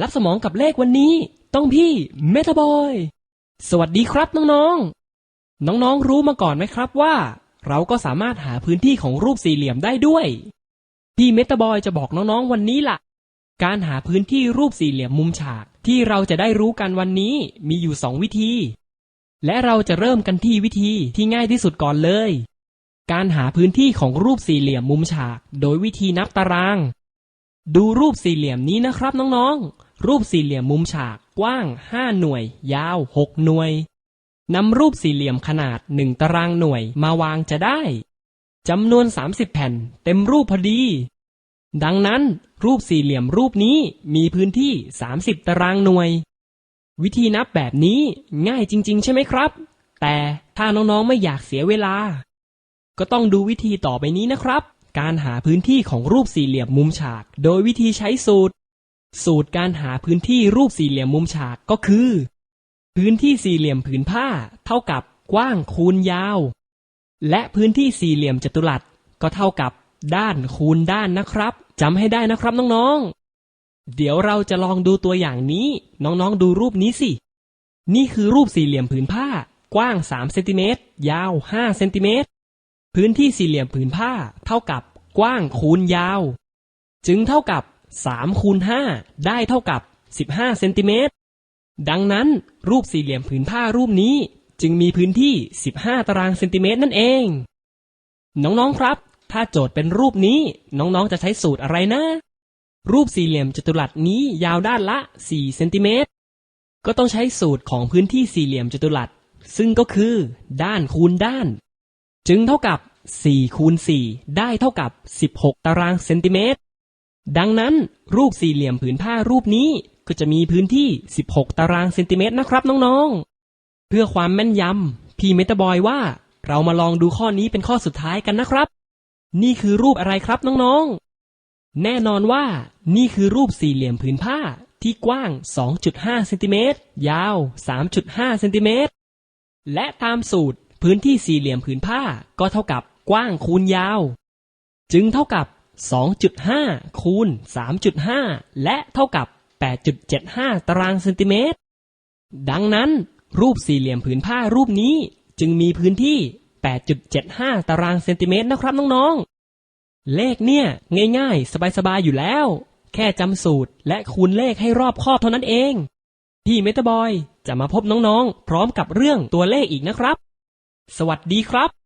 รับสมองกับเลขวันนี้ ต้องพี่เมตาบอย สวัสดีครับน้องๆ น้องๆรู้มาก่อนไหมครับว่า เราก็สามารถหาพื้นที่ของรูปสี่เหลี่ยมได้ด้วยพี่เมตาบอยจะบอกน้องๆวันนี้ล่ะ การหาพื้นที่รูปสี่เหลี่ยมมุมฉากที่เราจะได้รู้กันวันนี้มีอยู่สองวิธี และเราจะเริ่มกันที่วิธีที่ง่ายที่สุดก่อนเลย การหาพื้นที่ของรูปสี่เหลี่ยมมุมฉาก โดยวิธีนับตาราง ดูรูปสี่เหลี่ยมนี้นะครับน้องๆ รูปสี่เหลี่ยมมุมฉากกว้าง 5 หน่วย ยาว 6 หน่วยนำรูปสี่เหลี่ยมขนาด 1 ตารางหน่วยมาวางจะได้จำนวน 30 แผ่น เต็มรูปพอดี ดังนั้นรูปสี่เหลี่ยมรูปนี้มีพื้นที่ 30 ตารางหน่วย วิธีนับแบบนี้ง่ายจริง ๆ ใช่ไหมครับ แต่ถ้าน้องๆไม่อยากเสียเวลา ก็ต้องดูวิธีต่อไปนี้นะครับ การหาพื้นที่ของรูปสี่เหลี่ยมมุมฉาก โดยวิธีใช้สูตร สูตรการหาพื้นที่รูปสี่เหลี่ยมมุมฉากก็คือ พื้นที่สี่เหลี่ยมผืนผ้า เท่ากับกว้างคูณยาว และพื้นที่สี่เหลี่ยมจัตุรัสก็เท่ากับด้านคูณด้านนะครับจำให้ได้นะครับน้องๆ เดี๋ยวเราจะลองดูตัวอย่างนี้ น้องๆดูรูปนี้สิ นี่คือรูปสี่เหลี่ยมผืนผ้ากว้าง3เซนติเมตรยาว5เซนติเมตร พื้นที่สี่เหลี่ยมผืนผ้าเท่ากับกว้างคูณยาว จึงเท่ากับ3คูณ5ได้เท่ากับ 15เซนติเมตรดังนั้นรูปสี่เหลี่ยมผืนผ้ารูปนี้จึงมีพื้นที่ 15 ตารางเซนติเมตรนั่นเอง น้องๆครับ ถ้าโจทย์เป็นรูปนี้น้องๆจะใช้สูตรอะไรนะ รูปสี่เหลี่ยมจัตุรัสนี้ยาวด้านละ 4 เซนติเมตร ก็ต้องใช้สูตรของพื้นที่สี่เหลี่ยมจัตุรัส ซึ่งก็คือ ด้านคูณด้าน จึงเท่ากับ4คูณ4ได้เท่ากับ 16 ตารางเซนติเมตร ดังนั้นรูปสี่เหลี่ยมผืนผ้ารูปนี้ก็จะมีพื้นที่ 16 ตารางเซนติเมตรนะครับน้องๆ เพื่อความแม่นยำพี่เมตาบอยว่า เรามาลองดูข้อนี้เป็นข้อสุดท้ายกันนะครับ นี่คือรูปอะไรครับน้องๆ แน่นอนว่านี่คือรูปสี่เหลี่ยมผืนผ้าที่กว้าง 2.5 เซนติเมตร ยาว 3.5 เซนติเมตร และตามสูตร พื้นที่สี่เหลี่ยมผืนผ้าก็เท่ากับกว้างคูณยาว จึงเท่ากับ 2.5 คูณ 3.5 และเท่ากับ 8.75 ตารางเซนติเมตร ดังนั้น รูปสี่เหลี่ยมผืนผ้ารูปนี้จึงมีพื้นที่ 8.75 ตารางเซนติเมตรนะครับน้องๆ เลขเนี่ยง่ายๆ สบายๆ อยู่แล้ว แค่จำสูตรและคูณเลขให้รอบคอบเท่านั้นเอง พี่เมตาบอยจะมาพบน้องๆ พร้อมกับเรื่องตัวเลขอีกนะครับ สวัสดีครับ